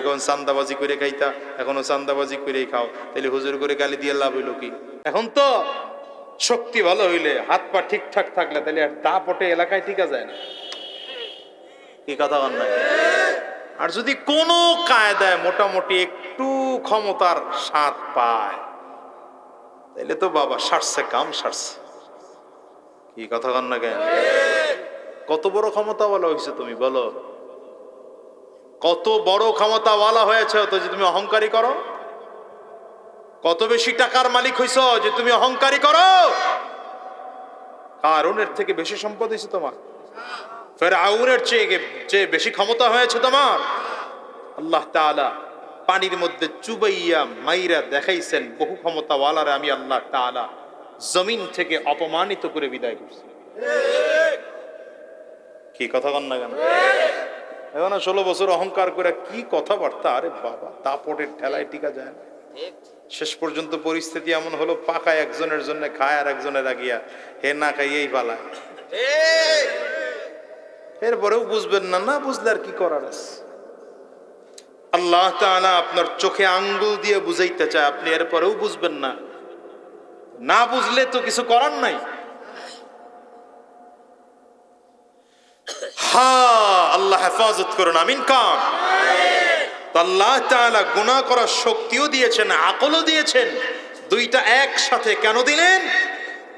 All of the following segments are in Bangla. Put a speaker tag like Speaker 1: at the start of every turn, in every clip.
Speaker 1: এখন চান্দাবাজি করে খাইতা, এখনও চান্দাবাজি করেই খাও। তাহলে হুজুর করে গালি দিয়ে লাভ হইল কি? এখন তো শক্তি ভালো হইলে, হাত পা ঠিকঠাক থাকলে তাহলে আর দা পটে এলাকায় টিকা যায় না। কি কথা বল না আর যদি কোনো কায়দায় মোটামুটি একটু ক্ষমতার স্বাদ পায় তাহলে তো বাবা সারছে, কাম সারছে। কি কথা কন না কেন? কত বড় ক্ষমতাওয়ালা হয়েছে তুমি বলো। কত বড় ক্ষমতাওয়ালা হয়েছে তো যে তুমি অহংকারী করো? কত বেশি টাকার মালিক হইছ যে তুমি অহংকারী করো? কারণের থেকে বেশি সম্পদ হয়েছে তোমার। ফের আউনের চেয়ে চেয়ে বেশি ক্ষমতা হয়েছে তোমার। আল্লাহ তাআলা পানির মধ্যে চুবাইয়া মাইরা দেখাইছেন, বহু ক্ষমতাওয়ালারে আমি আল্লাহ তাআলা জমিন থেকে অপমানিত করে বিদায় করছি। কি কথা কন না কেন? এখন ষোলো বছর অহংকার করে কি কথাবার্তা? আরে বাবা, তাপটের ঠেলায় টিকা যায় না। শেষ পর্যন্ত পরিস্থিতি এমন হলো, পাকায় একজনের জন্য খায় আর একজনের আগিয়া হে না খাইয়েই পালায় এরপরেও বুঝবেন না না বুঝলে আর কি করার আছে? আল্লাহ তাআলা আপনার চোখে আঙ্গুল দিয়ে বুঝাইতে চায়, আপনি এরপরেও বুঝবেন না। না বুঝলে তো কিছু করার নাই। হা হেফাজত করুন আমিন তো আল্লাহ তাআলা গুনাহ করার শক্তিও দিয়েছেন আকলও দিয়েছেন। দুইটা একসাথে কেন দিলেন?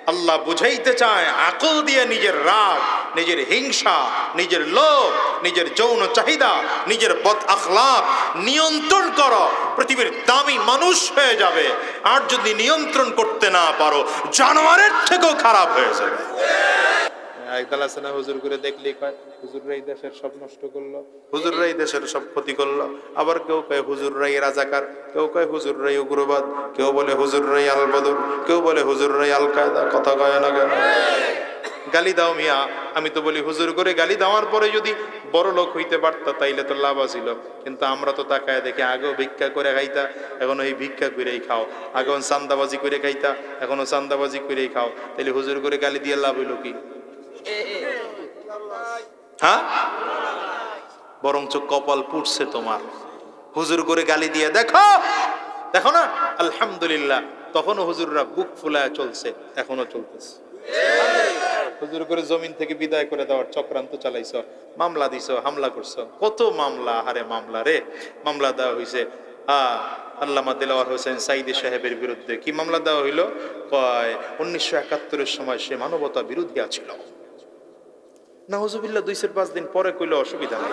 Speaker 1: আল্লাহ বুঝাইতে চায় আকল দিয়ে নিজের রাগ নিজের হিংসা নিজের লোভ নিজের যৌন চাহিদা নিজের বদ আখলাক নিয়ন্ত্রণ করো পৃথিবীর দামি মানুষ হয়ে যাবে। আর যদি নিয়ন্ত্রণ করতে না পারো জানোয়ারের থেকেও খারাপ হয়ে যাবে। একদল হুজুর করে দেখলেই কয়, হুজুররা দেশের সব নষ্ট করল। হুজুররা এই দেশের সব ক্ষতি করল। আবার কেউ কয়, হুজুররাই রাজাকার, কেউ কয়, হুজুররাই উগ্রবাদ, কেউ বলে, হুজুররাই আল বদর কেউ বলে, হুজুররাই আল কায়দা কথা কয় না কেন? গালি দাও মিয়া, আমি তো বলি, হুজুর করে গালি দেওয়ার পরে যদি বড় লোক হইতে পারতা, তাইলে তো লাভ আছিল। কিন্তু আমরা তো তাকায় দেখে, আগেও ভিক্ষা করে খাইতা, এখন ওই ভিক্ষা করেই খাও। আগে চান্দাবাজি করে খাইতা, এখনও চান্দাবাজি করেই খাও। তাইলে হুজুর করে গালি দিয়ে লাভ হইল কি? হ্যাঁ? বরঞ্চ কপাল পুড়ছে তোমার। হুজুর করে গালি দিয়ে, দেখো দেখো না, আলহামদুলিল্লাহ, তখনও হুজুররা বুক ফুলায় চলছে এখনও চলতেছে। হুজুর করে জমিন থেকে বিদায় করে দেওয়ার চক্রান্ত চালাইছ, মামলা দিছ, হামলা করছ। কত মামলা হারে মামলা রে, মামলা দেওয়া হয়েছে আল্লামা দিলাওয়ার হোসেন সাইদি সাহেবের বিরুদ্ধে কি মামলা দেওয়া হইল? কয়, উনিশশো একাত্তরের সময় সে মানবতা বিরোধী আছিল। না হুজুবিল্লা দুই চার পাঁচ দিন পরে কইলে অসুবিধা নেই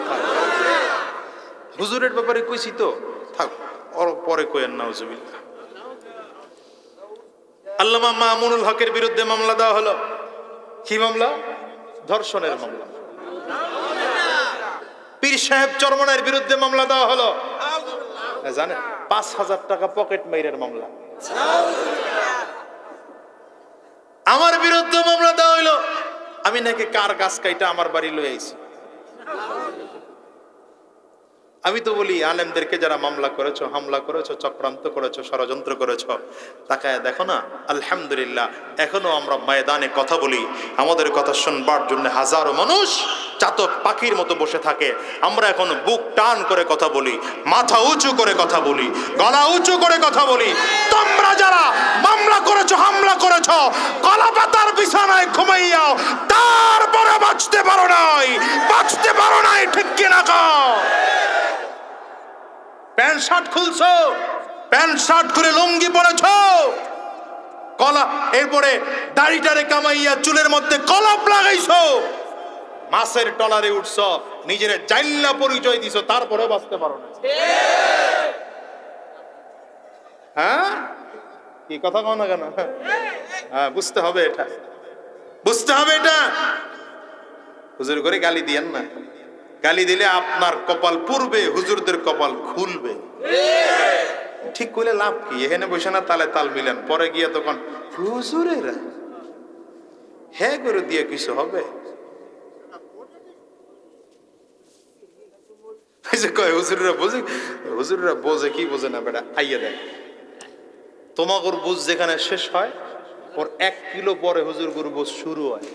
Speaker 1: হুজুরের ব্যাপারে কইছি তো, থাক পরে কইেন না হুজুবিল্লা আল্লামা মামুনুল হকের বিরুদ্ধে মামলা দেওয়া হলো। কি মামলা? ধর্ষণের মামলা। পীর সাহেব চরমনের বিরুদ্ধে মামলা দেওয়া হলো। জানে পাঁচ হাজার টাকা পকেট মাইরের মামলা। আমার বিরুদ্ধে মামলা আমি নাকি কার গাছ কাইটা আমার বাড়ি লই আইছি? আমি তো বলি, আলেমদেরকে যারা মামলা করেছ, হামলা করেছ, চক্রান্ত করেছ, ষড়যন্ত্র করেছ, তাকায় দেখো না, আলহামদুলিল্লাহ, এখনও আমরা ময়দানে কথা বলি। আমাদের কথা শুনবার জন্য হাজারো মানুষ চাতক পাখির মতো বসে থাকে। আমরা এখন বুক টান করে কথা বলি, মাথা উঁচু করে কথা বলি, গলা উঁচু করে কথা বলি। তোমরা যারা মামলা করেছ, হামলা করেছ কলা পাতার বিছানায় ঘুমাইয়াও তারপরে বাঁচতে পারো নাই বাঁচতে পারো নাই ঠিক কিনা কাও প্যান্ট শার্ট খুলছো? প্যান্ট শার্ট করে লুঙ্গি পরেছ? কলা, এরপরে দাড়িটারে কামাইয়া চুলের মধ্যে কলাপ লাগাইছো? মাছের টলারে উঠছ, নিজের জাইল্লা পরিচয় দিছো তারপরে বাঁচতে পারো না। হ্যাঁ? কি কথা কও না কেন? হ্যাঁ বুঝতে হবে এটা। বুঝতে হবে এটা। হুজুর করে গালি দিয়েন না। গালি দিলে আপনার কপাল পূর্বে, হুজুরদের কপাল খুলবে। ঠিক করলে লাভ কি? এখানে বসে না তালে তাল মিলেন। পরে গিয়ে তখন, হুজুরেরা হ্যাঁ করে দিয়ে কিছু হবে? হুজুররা বোঝে কি বোঝে না আইয়া বুঝ যেখানে শেষ হয়, ওর এক কিলো পরে হুজুর গুরু বুঝ শুরু হয়।